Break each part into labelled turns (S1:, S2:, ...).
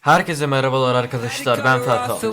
S1: Herkese merhabalar arkadaşlar ben Ferhat.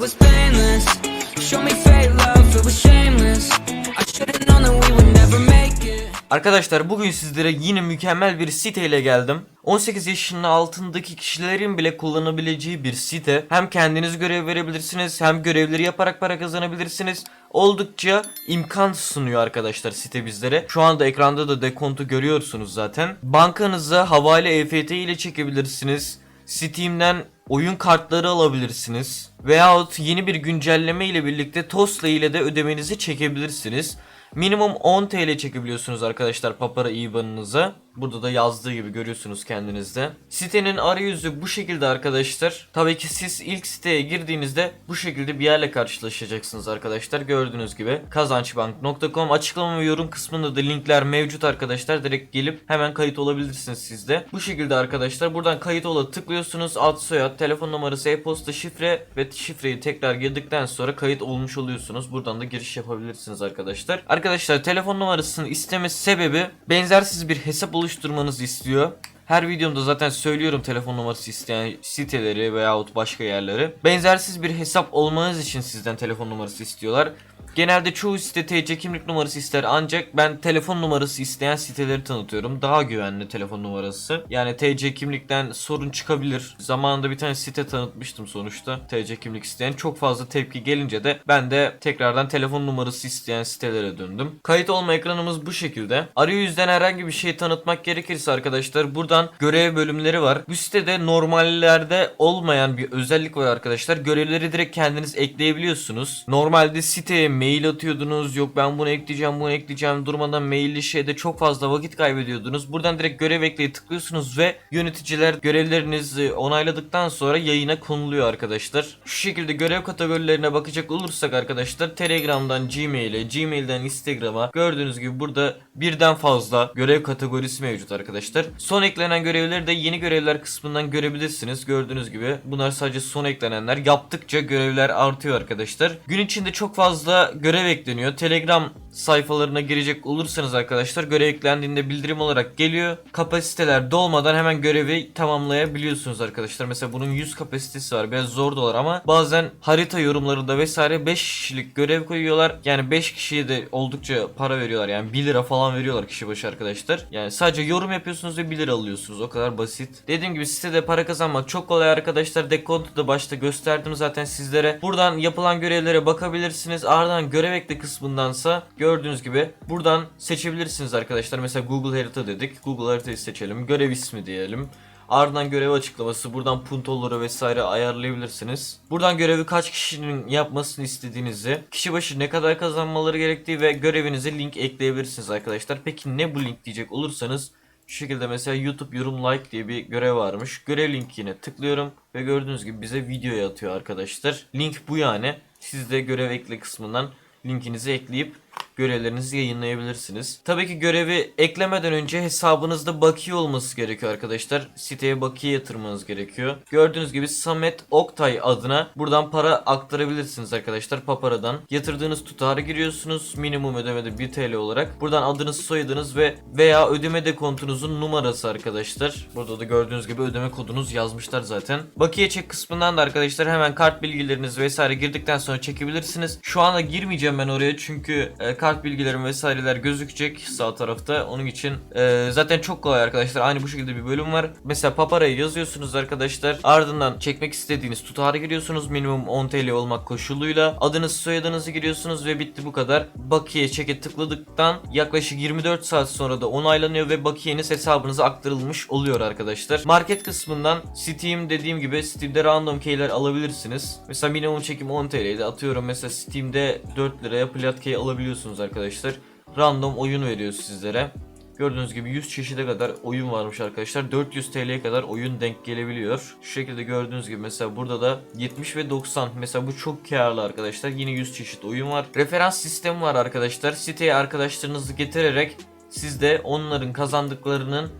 S1: Arkadaşlar bugün sizlere yine mükemmel bir site ile geldim. 18 yaşının altındaki kişilerin bile kullanabileceği bir site. Hem kendiniz görev verebilirsiniz hem görevleri yaparak para kazanabilirsiniz. Oldukça imkan sunuyor arkadaşlar site bizlere. Şu anda ekranda da dekontu görüyorsunuz zaten. Bankanıza havale EFT ile çekebilirsiniz. Steam'den oyun kartları alabilirsiniz. Veyahut yeni bir güncelleme ile birlikte Tosla ile de ödemenizi çekebilirsiniz. Minimum 10 TL çekebiliyorsunuz arkadaşlar Papara IBAN'ınıza. Burada da yazdığı gibi görüyorsunuz kendinizde. Sitenin arayüzü bu şekilde arkadaşlar. Tabii ki siz ilk siteye girdiğinizde bu şekilde bir yerle karşılaşacaksınız arkadaşlar. Gördüğünüz gibi kazançbank.com açıklama ve yorum kısmında da linkler mevcut arkadaşlar. Direkt gelip hemen kayıt olabilirsiniz siz de. Bu şekilde arkadaşlar buradan kayıt ola tıklıyorsunuz. Ad soyad, telefon numarası, e-posta, şifre ve şifreyi tekrar girdikten sonra kayıt olmuş oluyorsunuz. Buradan da giriş yapabilirsiniz arkadaşlar. Arkadaşlar telefon numarasını istemesi sebebi benzersiz bir hesap oluşturmanızı istiyor. Her videomda zaten söylüyorum telefon numarası isteyen siteleri veyahut başka yerleri. Benzersiz bir hesap olmanız için sizden telefon numarası istiyorlar. Genelde çoğu site TC kimlik numarası ister ancak ben telefon numarası isteyen siteleri tanıtıyorum. Daha güvenli telefon numarası. Yani TC kimlikten sorun çıkabilir. Zamanında bir tane site tanıtmıştım sonuçta. TC kimlik isteyen çok fazla tepki gelince de ben de tekrardan telefon numarası isteyen sitelere döndüm. Kayıt olma ekranımız bu şekilde. Arayüzden herhangi bir şey tanıtmak gerekirse arkadaşlar buradan görev bölümleri var. Bu sitede normallerde olmayan bir özellik var arkadaşlar. Görevleri direkt kendiniz ekleyebiliyorsunuz. Normalde siteye mail atıyordunuz. Yok ben bunu ekleyeceğim, bunu ekleyeceğim. Durmadan mailli şeyde çok fazla vakit kaybediyordunuz. Buradan direkt görev ekleye tıklıyorsunuz ve yöneticiler görevlerinizi onayladıktan sonra yayına konuluyor arkadaşlar. Şu şekilde görev kategorilerine bakacak olursak arkadaşlar Telegram'dan Gmail'e, Gmail'den Instagram'a gördüğünüz gibi burada birden fazla görev kategorisi mevcut arkadaşlar. Son eklenen görevleri de yeni görevler kısmından görebilirsiniz. Gördüğünüz gibi bunlar sadece son eklenenler. Yaptıkça görevler artıyor arkadaşlar. Gün içinde çok fazla görev ekleniyor. Telegram sayfalarına girecek olursanız arkadaşlar görev eklendiğinde bildirim olarak geliyor. Kapasiteler dolmadan hemen görevi tamamlayabiliyorsunuz arkadaşlar. Mesela bunun 100 kapasitesi var. Biraz zor dolar ama bazen harita yorumlarında vesaire 5 kişilik görev koyuyorlar. Yani 5 kişiye de oldukça para veriyorlar. Yani 1 lira falan veriyorlar kişi başı arkadaşlar. Yani sadece yorum yapıyorsunuz ve 1 lira alıyorsunuz. O kadar basit. Dediğim gibi sitede para kazanmak çok kolay arkadaşlar. Dekontu da başta gösterdim zaten sizlere. Buradan yapılan görevlere bakabilirsiniz. Ardından görev ekle kısmındansa gördüğünüz gibi buradan seçebilirsiniz arkadaşlar. Mesela Google harita dedik. Google haritayı seçelim. Görev ismi diyelim. Ardından görev açıklaması. Buradan puntoları vesaire ayarlayabilirsiniz. Buradan görevi kaç kişinin yapmasını istediğinizi, kişi başı ne kadar kazanmaları gerektiği ve görevinize link ekleyebilirsiniz arkadaşlar. Peki ne bu link diyecek olursanız şu şekilde mesela YouTube yorum like diye bir görev varmış. Görev linkine tıklıyorum ve gördüğünüz gibi bize videoya atıyor arkadaşlar. Link bu yani. Siz de görev ekle kısmından linkinizi ekleyip görevlerinizi yayınlayabilirsiniz. Tabii ki görevi eklemeden önce hesabınızda bakiye olması gerekiyor arkadaşlar. Siteye bakiye yatırmanız gerekiyor. Gördüğünüz gibi Samet Oktay adına buradan para aktarabilirsiniz arkadaşlar Papara'dan. Yatırdığınız tutarı giriyorsunuz. Minimum ödemede 1 TL olarak. Buradan adınız, soyadınız ve veya ödeme dekontunuzun numarası arkadaşlar. Burada da gördüğünüz gibi ödeme kodunuz yazmışlar zaten. Bakiye çek kısmından da arkadaşlar hemen kart bilgileriniz vesaire girdikten sonra çekebilirsiniz. Şu anda girmeyeceğim ben oraya çünkü e, kart bilgilerim vesaireler gözükecek sağ tarafta. Onun için e, zaten çok kolay arkadaşlar. Aynı bu şekilde bir bölüm var. Mesela paparayı yazıyorsunuz arkadaşlar. Ardından çekmek istediğiniz tutarı giriyorsunuz. Minimum 10 TL olmak koşuluyla. Adınız soyadınızı giriyorsunuz ve bitti bu kadar. Bakiye çeke tıkladıktan yaklaşık 24 saat sonra da onaylanıyor ve bakiyeniz hesabınıza aktarılmış oluyor arkadaşlar. Market kısmından Steam dediğim gibi Steam'de random keyler alabilirsiniz. Mesela minimum çekim 10 TL'ydi. Atıyorum mesela Steam'de 4 liraya plat key alabiliyorsunuz arkadaşlar. Random oyun veriyor sizlere. Gördüğünüz gibi 100 çeşide kadar oyun varmış arkadaşlar. 400 TL'ye kadar oyun denk gelebiliyor. Şu şekilde gördüğünüz gibi mesela burada da 70 ve 90. Mesela bu çok karlı arkadaşlar. Yine 100 çeşit oyun var. Referans sistemi var arkadaşlar. Siteye arkadaşlarınızı getirerek siz de onların kazandıklarının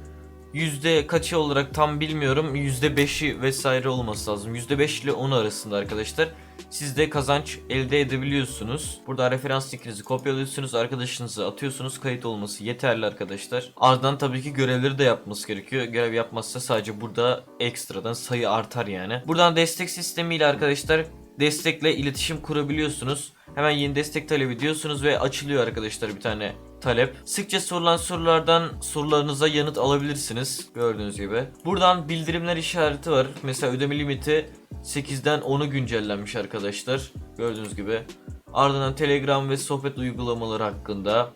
S1: yüzde kaçı olarak tam bilmiyorum. Yüzde beşi vesaire olması lazım. Yüzde beş ile 10 arasında arkadaşlar. Siz de kazanç elde edebiliyorsunuz. Burada referans linkinizi kopyalıyorsunuz. Arkadaşınıza atıyorsunuz. Kayıt olması yeterli arkadaşlar. Ardından tabii ki görevleri de yapması gerekiyor. Görev yapmazsa sadece burada ekstradan sayı artar yani. Buradan destek sistemiyle arkadaşlar destekle iletişim kurabiliyorsunuz. Hemen yeni destek talebi diyorsunuz ve açılıyor arkadaşlar bir tane talep. Sıkça sorulan sorulardan sorularınıza yanıt alabilirsiniz. Gördüğünüz gibi. Buradan bildirimler işareti var. Mesela ödeme limiti 8'den 10'u güncellenmiş arkadaşlar. Gördüğünüz gibi. Ardından Telegram ve sohbet uygulamaları hakkında.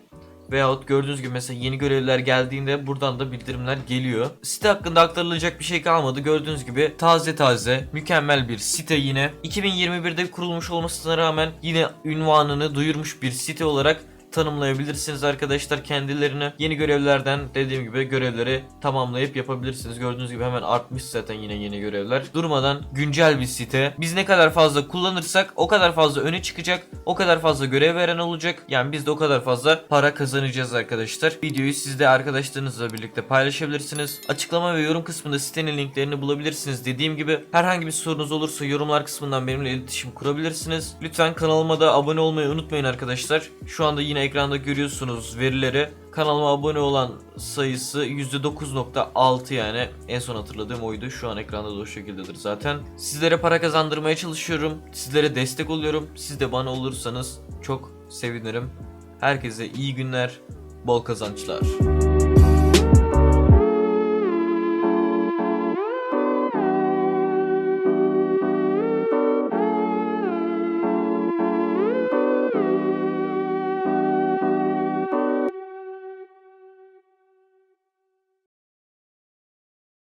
S1: Veyahut gördüğünüz gibi mesela yeni görevler geldiğinde buradan da bildirimler geliyor. Site hakkında aktarılacak bir şey kalmadı. Gördüğünüz gibi taze taze mükemmel bir site yine. 2021'de kurulmuş olmasına rağmen yine ünvanını duyurmuş bir site olarak tanımlayabilirsiniz arkadaşlar kendilerini. Yeni görevlerden dediğim gibi görevleri tamamlayıp yapabilirsiniz. Gördüğünüz gibi hemen artmış zaten yine yeni görevler. Durmadan güncel bir site. Biz ne kadar fazla kullanırsak o kadar fazla öne çıkacak. O kadar fazla görev veren olacak. Yani biz de o kadar fazla para kazanacağız arkadaşlar. Videoyu siz de arkadaşlarınızla birlikte paylaşabilirsiniz. Açıklama ve yorum kısmında sitenin linklerini bulabilirsiniz. Dediğim gibi herhangi bir sorunuz olursa yorumlar kısmından benimle iletişim kurabilirsiniz. Lütfen kanalıma da abone olmayı unutmayın arkadaşlar. Şu anda yine ekranda görüyorsunuz verileri. Kanalıma abone olan sayısı %9.6 yani en son hatırladığım oydu. Şu an ekranda da o şekildedir zaten. Sizlere para kazandırmaya çalışıyorum. Sizlere destek oluyorum. Siz de bana olursanız çok sevinirim. Herkese iyi günler, bol kazançlar.